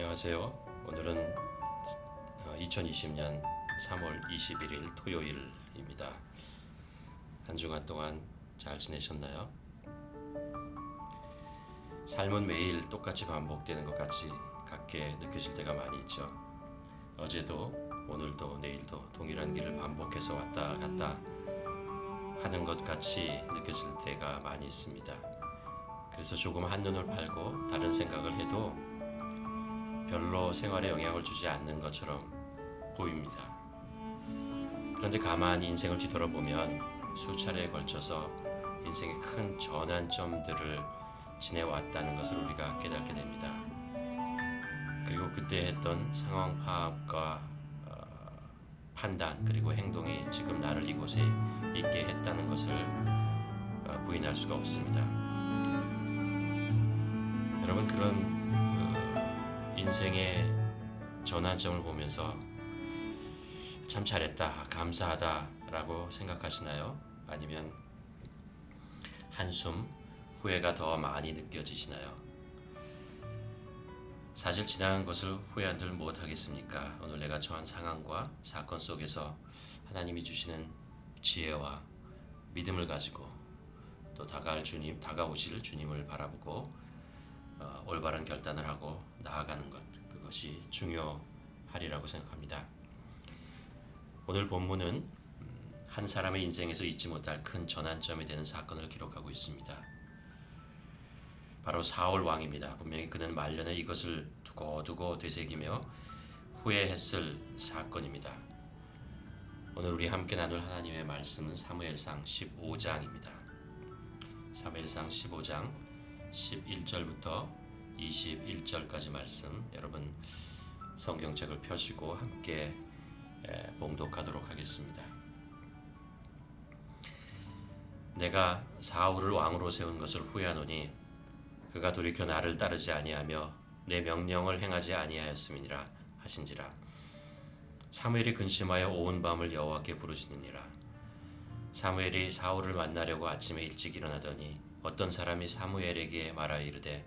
안녕하세요. 오늘은 2020년 3월 21일 토요일입니다. 한 주간 동안 잘 지내셨나요? 삶은 매일 똑같이 반복되는 것 같이 같게 느껴질 때가 많이 있죠. 어제도 오늘도 내일도 동일한 길을 반복해서 왔다 갔다 하는 것 같이 느껴질 때가 많이 있습니다. 그래서 조금 한눈을 팔고 다른 생각을 해도 별로 생활에 영향을 주지 않는 것처럼 보입니다. 그런데 가만히 인생을 뒤돌아보면 수차례에 걸쳐서 인생의 큰 전환점들을 지내왔다는 것을 우리가 깨닫게 됩니다. 그리고 그때 했던 상황 파악과 어, 판단 그리고 행동이 지금 나를 이곳에 있게 했다는 것을 어, 부인할 수가 없습니다. 여러분 그런 그 인생의 전환점을 보면서 참 잘했다, 감사하다라고 생각하시나요? 아니면 한숨, 후회가 더 많이 느껴지시나요? 사실 지나간 것을 후회한들 못하겠습니까? 오늘 내가 처한 상황과 사건 속에서 하나님이 주시는 지혜와 믿음을 가지고 또 다가올 주님, 다가오실 주님을 바라보고 어, 올바른 결단을 하고 나아가는 것 그것이 중요하리라고 생각합니다. 오늘 본문은 음, 한 사람의 인생에서 잊지 못할 큰 전환점이 되는 사건을 기록하고 있습니다. 바로 사울 왕입니다. 분명히 그는 말년에 이것을 두고두고 되새기며 후회했을 사건입니다. 오늘 우리 함께 나눌 하나님의 말씀은 사무엘상 15장입니다. 사무엘상 15장 11절부터 21절까지 말씀 여러분 성경책을 펴시고 함께 봉독하도록 하겠습니다. 내가 사울을 왕으로 세운 것을 후회하노니 그가 돌이켜 나를 따르지 아니하며 내 명령을 행하지 아니하였음이니라 하신지라 사무엘이 근심하여 온 밤을 여호와께 부르짖느니라 사무엘이 사울을 만나려고 아침에 일찍 일어나더니 어떤 사람이 사무엘에게 말하여 이르되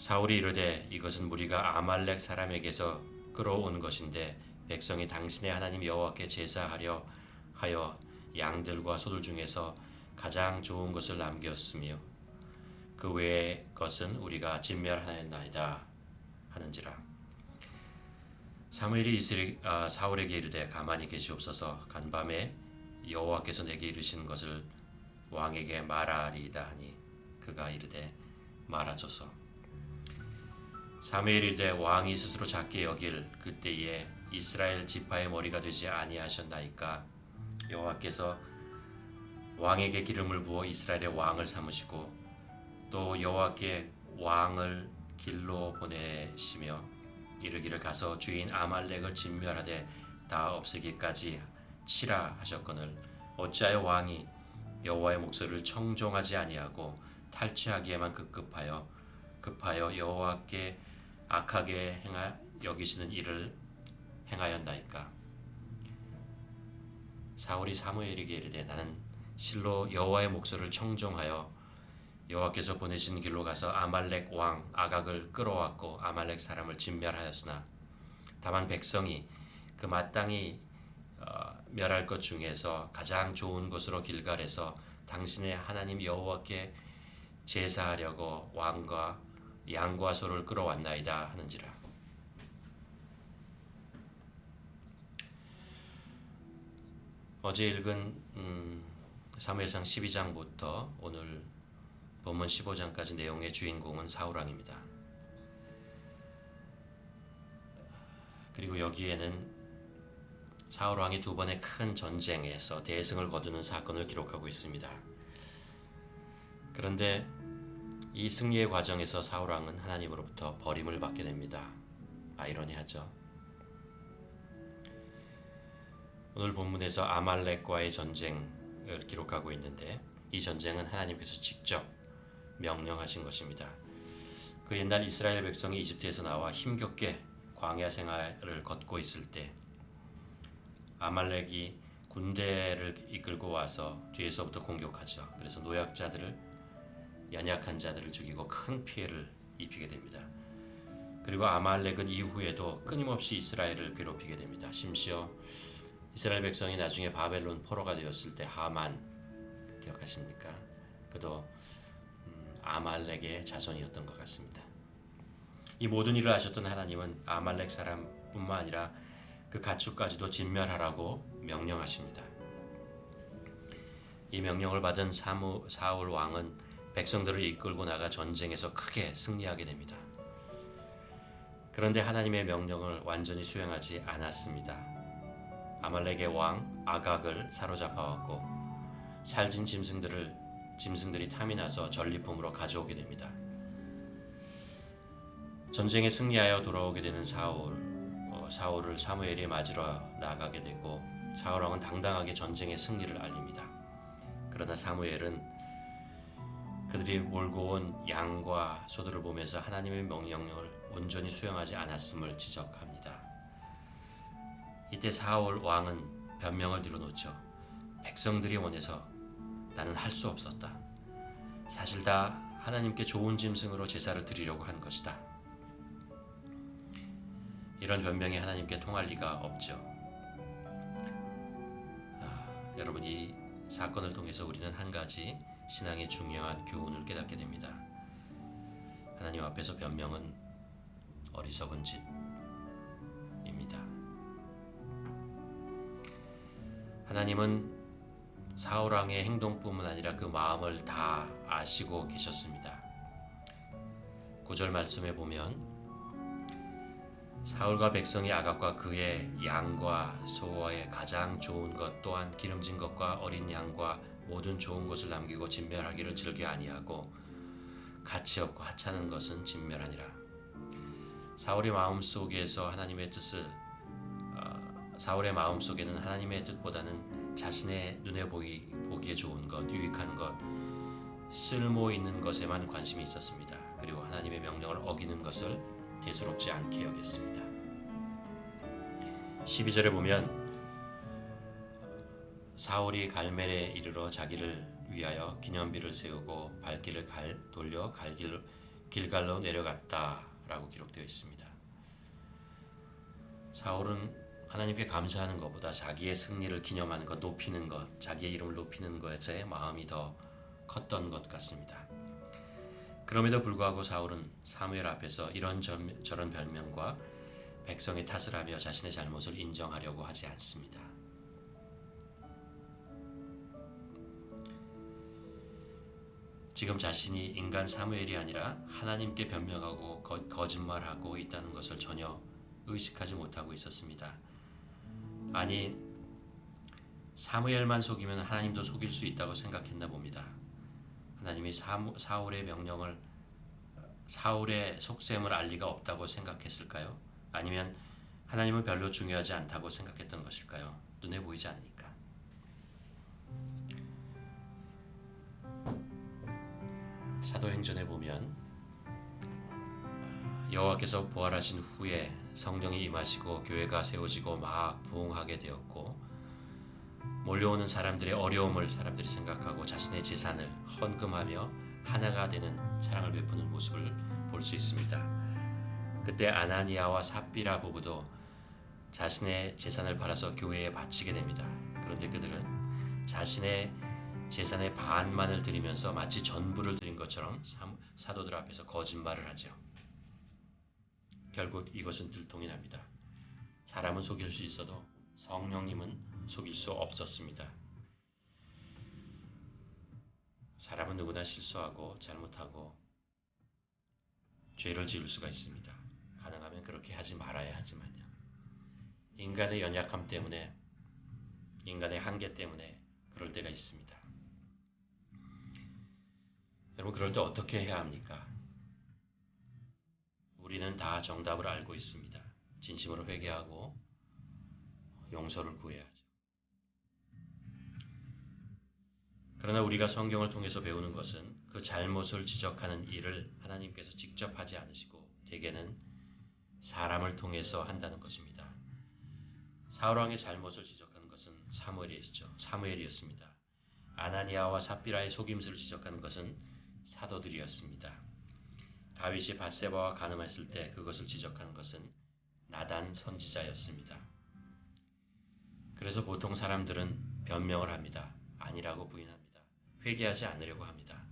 사울이 이르되 이것은 무리가 아말렉 사람에게서 끌어온 것인데 백성이 당신의 하나님 여호와께 제사하려 하여 양들과 소들 중에서 가장 좋은 것을 남겼으며 그 외의 것은 우리가 진멸하였나이다 하는지라. 사무엘이 이스라 아, 사울에게 이르되 가만히 계시옵소서. 간밤에 여호와께서 내게 이르신 것을 왕에게 말하리이다 하니 그가 이르되 말하소서 이르되 왕이 스스로 작게 여길 그때에 이스라엘 지파의 머리가 되지 아니하셨나이까? 여호와께서 왕에게 기름을 부어 이스라엘의 왕을 삼으시고 또 여호와께 왕을 길로 보내시며 이르기를 가서 주인 아말렉을 진멸하되 다 없애기까지 치라 하셨거늘. 어찌하여 왕이 여호와의 목소리를 청종하지 아니하고 탈취하기에만 급급하여 급하여 여호와께 악하게 행하 여기시는 일을 행하였나이까? 사울이 사무엘에게 이르되 나는 실로 여호와의 목소리를 청종하여 여호와께서 보내신 길로 가서 아말렉 왕 아각을 끌어왔고 아말렉 사람을 진멸하였으나 다만 백성이 그 마땅히 어, 멸할 것 중에서 가장 좋은 곳으로 길갈에서 당신의 하나님 여호와께 제사하려고 왕과 양과 소를 끌어왔나이다 하는지라 어제 읽은 음, 사무엘상 12장부터 오늘 본문 15장까지 내용의 주인공은 사울왕입니다. 그리고 여기에는 사울 왕이 두 번의 큰 전쟁에서 대승을 거두는 사건을 기록하고 있습니다. 그런데 이 승리의 과정에서 사울 왕은 하나님으로부터 버림을 받게 됩니다. 아이러니하죠. 오늘 본문에서 아말렉과의 전쟁을 기록하고 있는데 이 전쟁은 하나님께서 직접 명령하신 것입니다. 그 옛날 이스라엘 백성이 이집트에서 나와 힘겹게 광야 생활을 걷고 있을 때 아말렉이 군대를 이끌고 와서 뒤에서부터 공격하죠. 그래서 노약자들을 연약한 자들을 죽이고 큰 피해를 입히게 됩니다. 그리고 아말렉은 이후에도 끊임없이 이스라엘을 괴롭히게 됩니다. 심지어 이스라엘 백성이 나중에 바벨론 포로가 되었을 때 하만 기억하십니까? 그도 음, 아말렉의 자손이었던 것 같습니다. 이 모든 일을 하셨던 하나님은 아말렉 사람뿐만 아니라 그 가축까지도 진멸하라고 명령하십니다. 이 명령을 받은 사무, 사울 왕은 백성들을 이끌고 나가 전쟁에서 크게 승리하게 됩니다. 그런데 하나님의 명령을 완전히 수행하지 않았습니다. 아말렉의 왕 아각을 사로잡아왔고 살진 짐승들을 짐승들이 탐이 나서 전리품으로 가져오게 됩니다. 전쟁에 승리하여 돌아오게 되는 사울, 어, 사울을 사무엘이 맞으러 나가게 되고 사울 왕은 당당하게 전쟁의 승리를 알립니다. 그러나 사무엘은 그들이 몰고 온 양과 소들을 보면서 하나님의 명령을 온전히 수행하지 않았음을 지적합니다. 이때 사울 왕은 변명을 뒤로놓죠. 백성들이 원해서 나는 할 수 없었다. 사실 다 하나님께 좋은 짐승으로 제사를 드리려고 한 것이다. 이런 변명이 하나님께 통할 리가 없죠. 아, 여러분 이 사건을 통해서 우리는 한 가지 신앙의 중요한 교훈을 깨닫게 됩니다. 하나님 앞에서 변명은 어리석은 짓입니다. 하나님은 사울 왕의 행동뿐만 아니라 그 마음을 다 아시고 계셨습니다. 구절 말씀에 보면 사울과 백성이 아각과 그의 양과 소와의 가장 좋은 것 또한 기름진 것과 어린 양과 모든 좋은 것을 남기고 진멸하기를 즐겨 아니하고 가치 없고 하찮은 것은 진멸하니라. 사울의 마음 속에서 하나님의 뜻을 어, 사울의 마음 속에는 하나님의 뜻보다는 자신의 눈에 보기, 보기에 좋은 것, 유익한 것, 쓸모 있는 것에만 관심이 있었습니다. 그리고 하나님의 명령을 어기는 것을 대수롭지 않게 여겼습니다. 12절에 보면 사울이 갈멜에 이르러 자기를 위하여 기념비를 세우고 발길을 갈, 돌려 갈길, 길갈로 내려갔다라고 기록되어 있습니다. 사울은 하나님께 감사하는 것보다 자기의 승리를 기념하는 것, 높이는 것, 자기의 이름을 높이는 것에 마음이 더 컸던 것 같습니다. 그럼에도 불구하고 사울은 사무엘 앞에서 이런 저런 별명과 백성의 탓을 하며 자신의 잘못을 인정하려고 하지 않습니다. 지금 자신이 인간 사무엘이 아니라 하나님께 변명하고 거, 거짓말하고 있다는 것을 전혀 의식하지 못하고 있었습니다. 아니 사무엘만 속이면 하나님도 속일 수 있다고 생각했나 봅니다. 하나님이 사무, 사울의 명령을 사울의 속셈을 알 리가 없다고 생각했을까요? 아니면 하나님은 별로 중요하지 않다고 생각했던 것일까요? 눈에 보이지 않으니까. 사도행전에 보면 여호와께서 부활하신 후에 성령이 임하시고 교회가 세워지고 막 부흥하게 되었고 몰려오는 사람들의 어려움을 사람들이 생각하고 자신의 재산을 헌금하며 하나가 되는 사랑을 베푸는 모습을 볼 수 있습니다. 그때 아나니아와 삽비라 부부도 자신의 재산을 팔아서 교회에 바치게 됩니다. 그런데 그들은 자신의 재산의 반만을 드리면서 마치 전부를 드린 것처럼 사도들 앞에서 거짓말을 하죠. 결국 이것은 들통이 납니다. 사람은 속일 수 있어도 성령님은 속일 수 없었습니다. 사람은 누구나 실수하고 잘못하고 죄를 지을 수가 있습니다. 가능하면 그렇게 하지 말아야 하지만요. 인간의 연약함 때문에 인간의 한계 때문에 그럴 때가 있습니다. 여러분 그럴 때 어떻게 해야 합니까? 우리는 다 정답을 알고 있습니다. 진심으로 회개하고 용서를 구해야 하죠. 그러나 우리가 성경을 통해서 배우는 것은 그 잘못을 지적하는 일을 하나님께서 직접 하지 않으시고 대개는 사람을 통해서 한다는 것입니다. 사울 왕의 잘못을 지적하는 것은 사무엘이었죠. 사무엘이었습니다. 아나니아와 삽비라의 속임수를 지적하는 것은 사도들이었습니다. 다윗이 바세바와 간음했을 때 그것을 지적하는 것은 나단 선지자였습니다. 그래서 보통 사람들은 변명을 합니다. 아니라고 부인합니다. 회개하지 않으려고 합니다.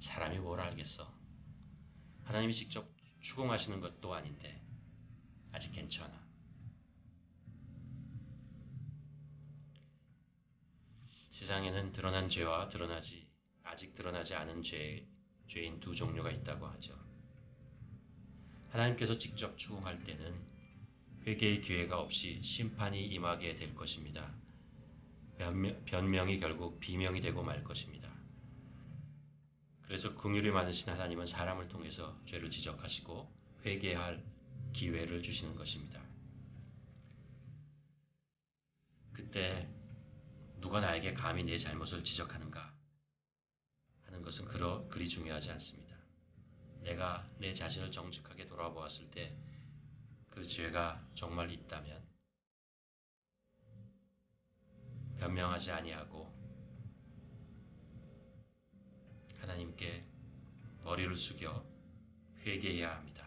사람이 뭘 알겠어? 하나님이 직접 추궁하시는 것도 아닌데 아직 괜찮아. 세상에는 드러난 죄와 드러나지 아직 드러나지 않은 죄, 죄인 두 종류가 있다고 하죠. 하나님께서 직접 추궁할 때는 회개의 기회가 없이 심판이 임하게 될 것입니다. 변명, 변명 이 결국 비명이 되고 말 것입니다. 그래서 긍휼이 많으신 하나님은 사람을 통해서 죄를 지적하시고 회개할 기회를 주시는 것입니다. 그때 누가 나에게 감히 내 잘못을 지적하는가 하는 것은 그러, 그리 중요하지 않습니다. 내가 내 자신을 정직하게 돌아보았을 때 그 죄가 정말 있다면 변명하지 아니하고 하나님께 머리를 숙여 회개해야 합니다.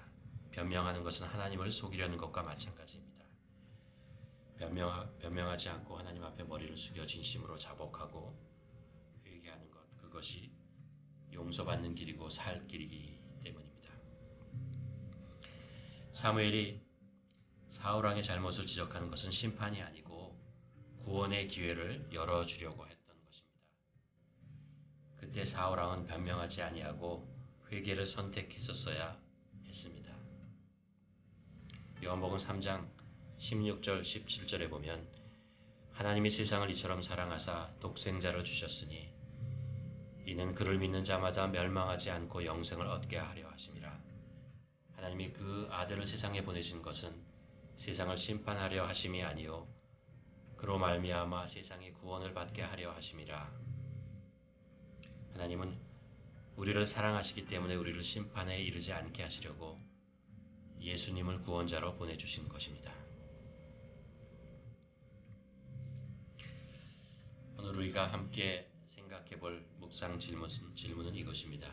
변명하는 것은 하나님을 속이려는 것과 마찬가지입니다. 변명, 변명하지 않고 하나님 앞에 머리를 숙여 진심으로 자복하고 회개하는 것 그것이 용서받는 길이고 살 길이기 때문입니다. 사무엘이 사울왕의 잘못을 지적하는 것은 심판이 아니고 구원의 기회를 열어주려고 했던 것입니다. 그때 사울왕은 변명하지 아니하고 회개를 선택했었어야 했습니다. 요한복음 3장 16절 17절에 보면 하나님이 세상을 이처럼 사랑하사 독생자를 주셨으니 이는 그를 믿는 자마다 멸망하지 않고 영생을 얻게 하려 하심이라. 하나님이 그 아들을 세상에 보내신 것은 세상을 심판하려 하심이 아니요 그로 말미암아 세상이 구원을 받게 하려 하심이라. 하나님은 우리를 사랑하시기 때문에 우리를 심판에 이르지 않게 하시려고 예수님을 구원자로 보내주신 것입니다. 오늘 우리가 함께 생각해 볼 묵상 질문은, 질문은 이것입니다.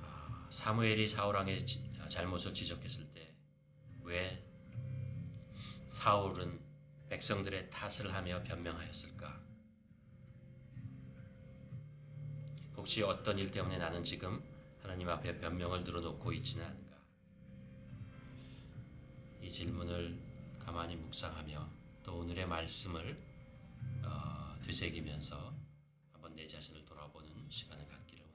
아, 사무엘이 사울왕의 지- 잘못을 지적했을 때 왜 사울은 백성들의 탓을 하며 변명하였을까? 혹시 어떤 일 때문에 나는 지금 하나님 앞에 변명을 들어놓고 있지는 않은가? 이 질문을 가만히 묵상하며 또 오늘의 말씀을 어, 되새기면서 한번 내 자신을 돌아보는 시간을 갖기를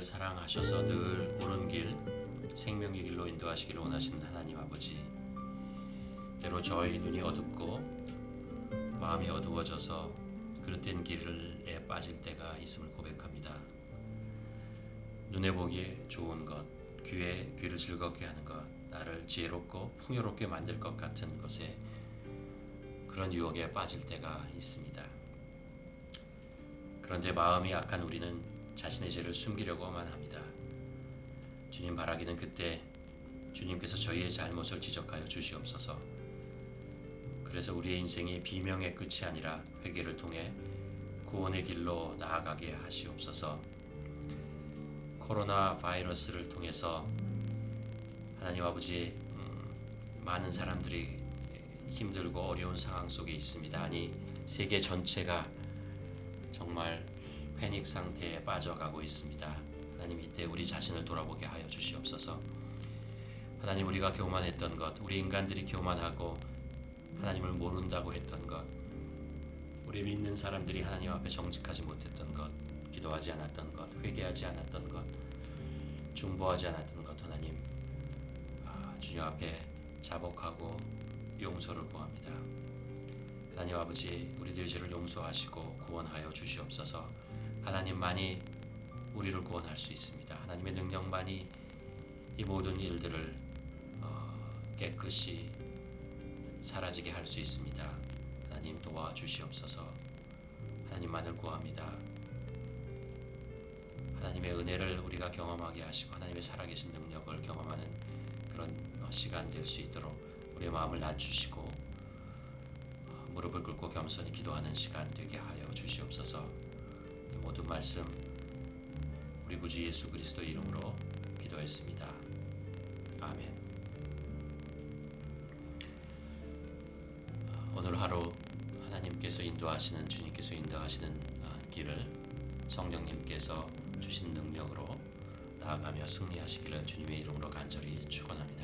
우리를 사랑하셔서 늘 옳은 길, 생명의 길로 인도하시기를 원하시는 하나님 아버지. 때로 저희 눈이 어둡고 마음이 어두워져서 그릇된 길에 빠질 때가 있음을 고백합니다. 눈에 보기에 좋은 것, 귀에 귀를 즐겁게 하는 것, 나를 지혜롭고 풍요롭게 만들 것 같은 것에 그런 유혹에 빠질 때가 있습니다. 그런데 마음이 악한 우리는 자신의 죄를 숨기려고만 합니다. 주님 바라기는 그때 주님께서 저희의 잘못을 지적하여 주시옵소서. 그래서 우리의 인생이 비명의 끝이 아니라 회개를 통해 구원의 길로 나아가게 하시옵소서. 코로나 바이러스를 통해서 하나님 아버지 음, 많은 사람들이 힘들고 어려운 상황 속에 있습니다. 아니 세계 전체가 정말 패닉 상태에 빠져가고 있습니다. 하나님 이때 우리 자신을 돌아보게 하여 주시옵소서. 하나님 우리가 교만했던 것, 우리 인간들이 교만하고 하나님을 모른다고 했던 것, 우리 믿는 사람들이 하나님 앞에 정직하지 못했던 것, 기도하지 않았던 것, 회개하지 않았던 것, 중보하지 않았던 것, 하나님 아, 주님 앞에 자복하고 용서를 구합니다. 하나님 아버지, 우리들 죄를 용서하시고 구원하여 주시옵소서. 하나님만이 우리를 구원할 수 있습니다. 하나님의 능력만이 이 모든 일들을 어, 깨끗이 사라지게 할 수 있습니다. 하나님 도와주시옵소서. 하나님만을 구합니다. 하나님의 은혜를 우리가 경험하게 하시고 하나님의 살아계신 능력을 경험하는 그런 어, 시간 될 수 있도록 우리의 마음을 낮추시고 어, 무릎을 꿇고 겸손히 기도하는 시간 되게 하여 주시옵소서. 이 모든 말씀 우리 구주 예수 그리스도 이름으로 기도했습니다. 아멘. 어, 오늘 하루 하나님께서 인도하시는 주님께서 인도하시는 어, 길을 성령님께서 주신 능력으로 나아가며 승리하시기를 주님의 이름으로 간절히 축원합니다.